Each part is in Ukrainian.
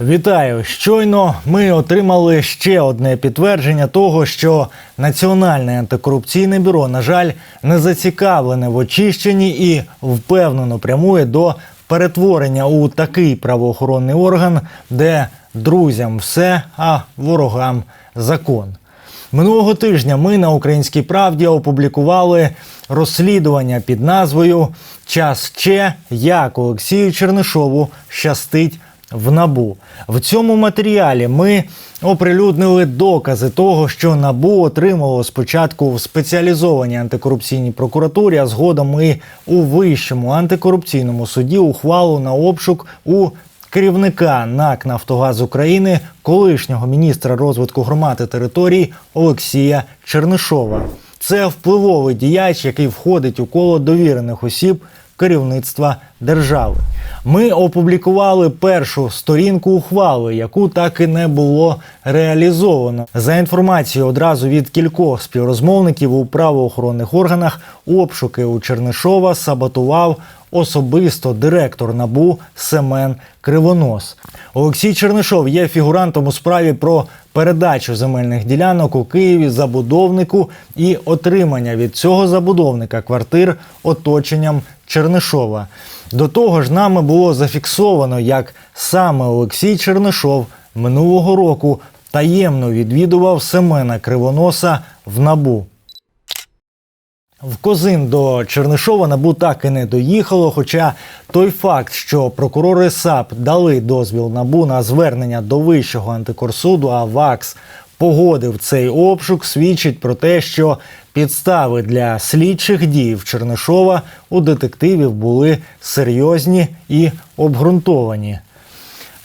Вітаю! Щойно ми отримали ще одне підтвердження того, що Національне антикорупційне бюро, на жаль, не зацікавлене в очищенні і впевнено прямує до перетворення у такий правоохоронний орган, де друзям все, а ворогам закон. Минулого тижня ми на Українській правді опублікували розслідування під назвою Час Че як Олексію Чернишову щастить в набу. В цьому матеріалі ми оприлюднили докази того, що набу отримало спочатку в спеціалізованій антикорупційній прокуратурі, а згодом і у вищому антикорупційному суді ухвалу на обшук у керівника НАК Нафтогаз України, колишнього міністра розвитку громад і територій Олексія Чернишова. Це впливовий діяч, який входить у коло довірених осіб керівництва держави. Ми опублікували першу сторінку ухвали, яку так і не було реалізовано. За інформацією одразу від кількох співрозмовників у правоохоронних органах, обшуки у Чернишова саботував особисто директор набу Семен Кривонос. Олексій Чернишов є фігурантом у справі про передачу земельних ділянок у Києві забудовнику і отримання від цього забудовника квартир оточенням Чернишова. До того ж, нами було зафіксовано, як саме Олексій Чернишов минулого року таємно відвідував Семена Кривоноса в набу. В Козин до Чернишова набу так і не доїхало. Хоча той факт, що прокурори САП дали дозвіл набу на звернення до вищого антикорсуду, а ВАКС погодив цей обшук, свідчить про те, що підстави для слідчих дій в Чернишова у детективів були серйозні і обґрунтовані.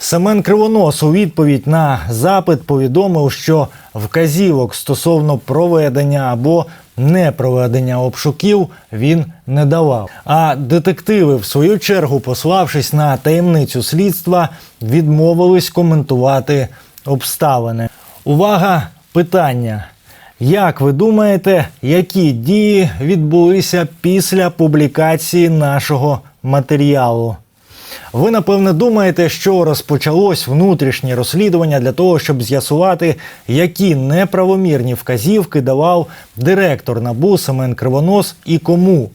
Семен Кривонос у відповідь на запит повідомив, що вказівок стосовно проведення або непроведення обшуків він не давав. А детективи, в свою чергу, пославшись на таємницю слідства, відмовились коментувати обставини. Увага! Питання. Як ви думаєте, які дії відбулися після публікації нашого матеріалу? Ви напевне думаєте, що розпочалось внутрішнє розслідування для того, щоб з'ясувати, які неправомірні вказівки давав директор НАБУ Семен Кривонос і кому.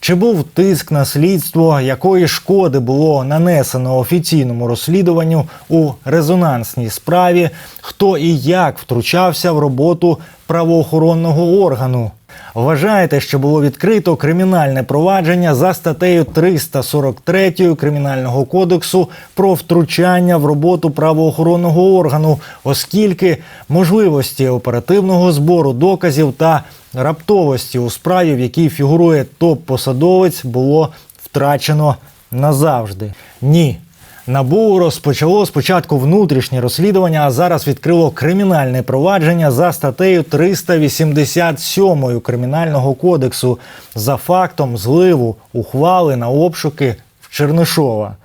Чи був тиск на слідство, якої шкоди було нанесено офіційному розслідуванню у резонансній справі, хто і як втручався в роботу правоохоронного органу? Вважаєте, що було відкрито кримінальне провадження за статтею 343 Кримінального кодексу про втручання в роботу правоохоронного органу, оскільки можливості оперативного збору доказів та раптовості у справі, в якій фігурує топ-посадовець, було втрачено назавжди. Ні. НАБУ розпочало спочатку внутрішнє розслідування, а зараз відкрило кримінальне провадження за статтею 387 Кримінального кодексу за фактом зливу ухвали на обшуки в Чернишова.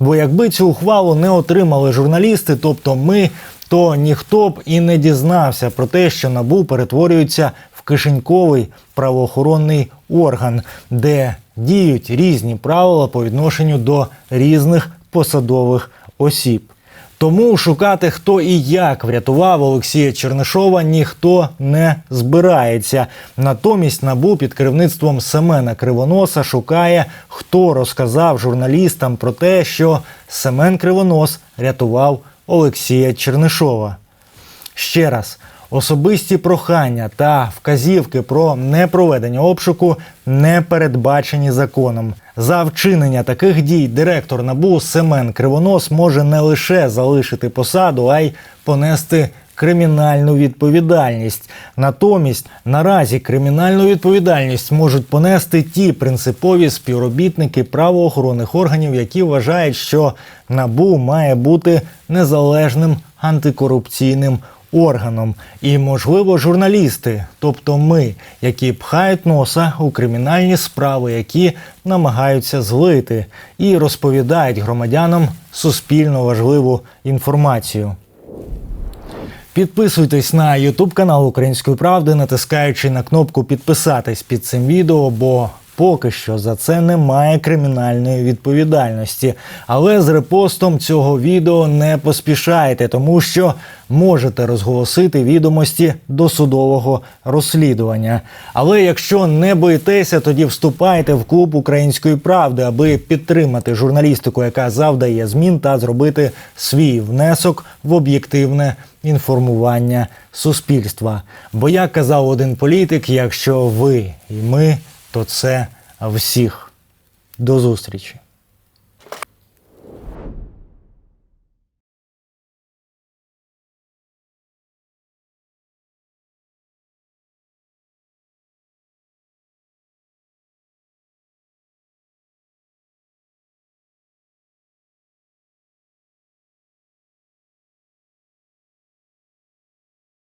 Бо якби цю ухвалу не отримали журналісти, тобто ми, то ніхто б і не дізнався про те, що НАБУ перетворюється в кишеньковий правоохоронний орган, де діють різні правила по відношенню до різних посадових осіб. Тому шукати, хто і як врятував Олексія Чернишова, ніхто не збирається. Натомість набу під керівництвом Семена Кривоноса шукає, хто розказав журналістам про те, що Семен Кривонос рятував Олексія Чернишова. Ще раз. Особисті прохання та вказівки про непроведення обшуку не передбачені законом. За вчинення таких дій директор НАБУ Семен Кривонос може не лише залишити посаду, а й понести кримінальну відповідальність. Натомість наразі кримінальну відповідальність можуть понести ті принципові співробітники правоохоронних органів, які вважають, що НАБУ має бути незалежним антикорупційним органом, і, можливо, журналісти, тобто ми, які пхають носа у кримінальні справи, які намагаються злити і розповідають громадянам суспільно важливу інформацію. Підписуйтесь на YouTube канал Української правди, натискаючи на кнопку підписатись під цим відео, бо поки що за це немає кримінальної відповідальності. Але з репостом цього відео не поспішайте, тому що можете розголосити відомості досудового розслідування. Але якщо не боїтеся, тоді вступайте в клуб української правди, аби підтримати журналістику, яка завдає змін, та зробити свій внесок в об'єктивне інформування суспільства. Бо як казав один політик, якщо ви і ми, то це всіх. До зустрічі.